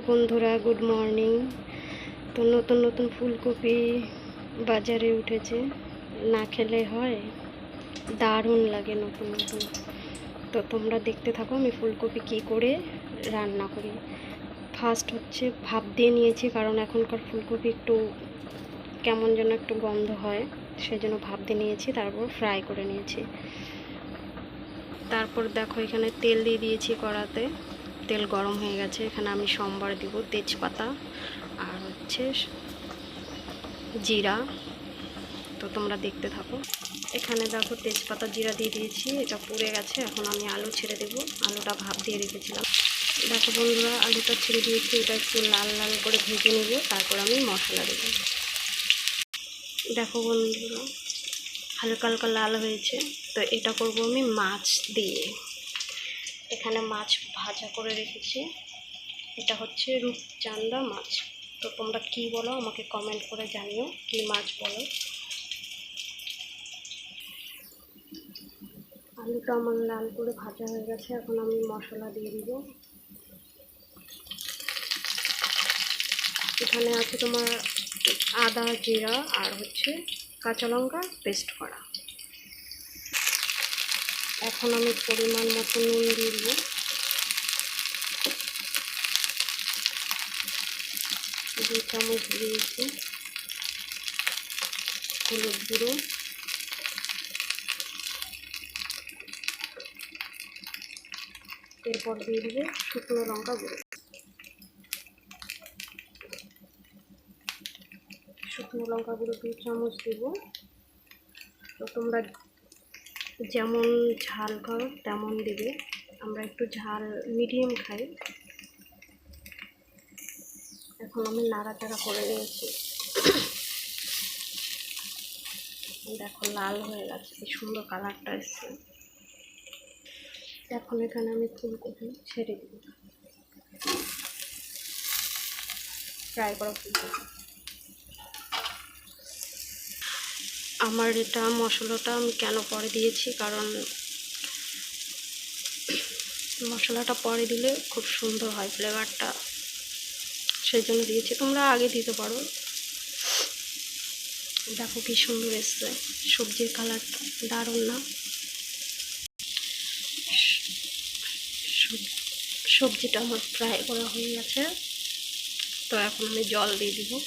High বন্ধুরা good morning তো নতুন নতুন ফুলকপি বাজারে উঠেছে। না খেলে হয়, দারুণ লাগে নতুন নতুন। তো তোমরা দেখতে থাকো আমি ফুলকপি কী করে রান্না করি। ফার্স্ট হচ্ছে ভাপ দিয়ে নিয়েছি, কারণ এখনকার ফুলকপি একটু কেমন যেন একটু গন্ধ হয় সেই জন্য ভাপ দিয়ে নিয়েছি, তারপর ফ্রাই করে নিয়েছি। তারপর দেখো এখানে তেল দিয়ে দিয়েছি কড়াতে। তেল গরম হয়ে গেছে, এখানে আমি সোমবার দিব, তেজপাতা আর হচ্ছে জিরা। তো তোমরা দেখতে থাকো। এখানে দেখো তেজপাতা, জিরা দিয়ে দিয়েছি, এটা পুড়ে গেছে, এখন আমি আলু ছেড়ে দেব। আলুটা ভাপ দিয়ে রেখেছিলাম। দেখো বন্ধুরা, আলুটা ছেড়ে দিয়েছি, এটা একটু লাল লাল করে ভেজে নেব, তারপর আমি মশলা দেবো। দেখো বন্ধুরা, হালকা হালকা লাল হয়েছে, তো এটা করব আমি মাছ দিয়ে। এখানে মাছ ভাজা করে রেখেছি। এটা হচ্ছে রূপচান্দা মাছ। তো তোমরা কি বলো, আমাকে কমেন্ট করে জানিও কি মাছ বলো। আলুটা আমার লাল করে ভাজা হয়ে গেছে, এখন আমি মশলা দিয়ে দিব। এখানে আছে তোমার আদা জিরা আর হচ্ছে কাঁচা লঙ্কা পেস্ট করা। এখন আমি পরিমাণ মতো নুন দিয়ে দিব। দু চামচ দিয়েছি হলুদ গুঁড়ো। এরপর দিয়ে দিব শুকনো লঙ্কা গুঁড়ো। শুকনো লঙ্কা গুঁড়ো দু চামচ দেবো। তো তোমরা যেমন ঝাল খাও তেমন দেবে। আমরা একটু ঝাল মিডিয়াম খাই। এখন আমি নাড়াচাড়া করে দিয়েছি দেখো, লাল হয়ে গেছে। কি সুন্দর কালারটা এসছে। এখন এখানে আমি ফুলকপি ছেড়ে দিব। ফ্রাই করা ফুলকপি। আমার এটা মশলাটা আমি কেন পরে দিয়েছি? কারণ মশলাটা পরে দিলে খুব সুন্দর হয় ফ্লেভারটা সেই জন্য দিয়েছি। তোমরা আগে দিতে পারো। দেখো কি সুন্দর এসছে। সবজির কালারটা দারুণ না? সব- সবজিটা আমার ফ্রাই করা হয়ে গেছে। তো এখন আমি জল দিয়ে দিব।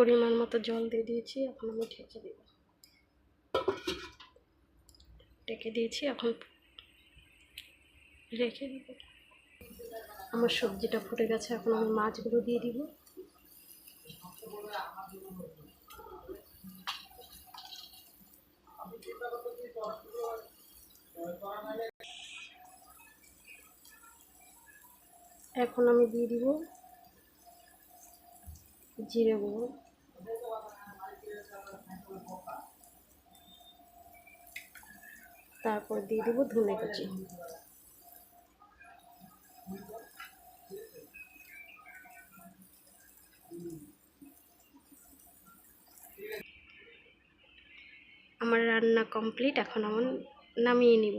পরিমাণ মতো জল দিয়ে দিয়েছি, এখন আমি ঢেকে দেব। ঢেকে দিয়েছি, এখন রেখে দেব। আমার সবজিটা ফুটে গেছে, এখন আমি মাছগুলো দিয়ে দিব। এখন আমি দিয়ে দিব জিরে গুঁড়ো। তারপর দিয়ে দেবো ধনে কুচি আমার রান্না কমপ্লিট, এখন আমার নামিয়ে নিব।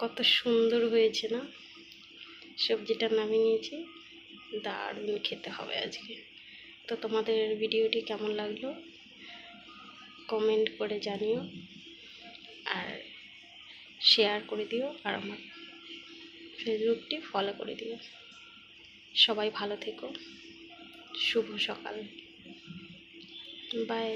কত সুন্দর হয়েছে না? সবজিটা নামিয়ে নিয়েছি। দারুণ খেতে হবে আজকে। তো তোমাদের ভিডিওটি কেমন লাগল? কমেন্ট করে জানিও। শেয়ার করে দিও আর আমার ফেসবুকটি ফলো করে দিও। সবাই ভালো থেকো। শুভ সকাল। বাই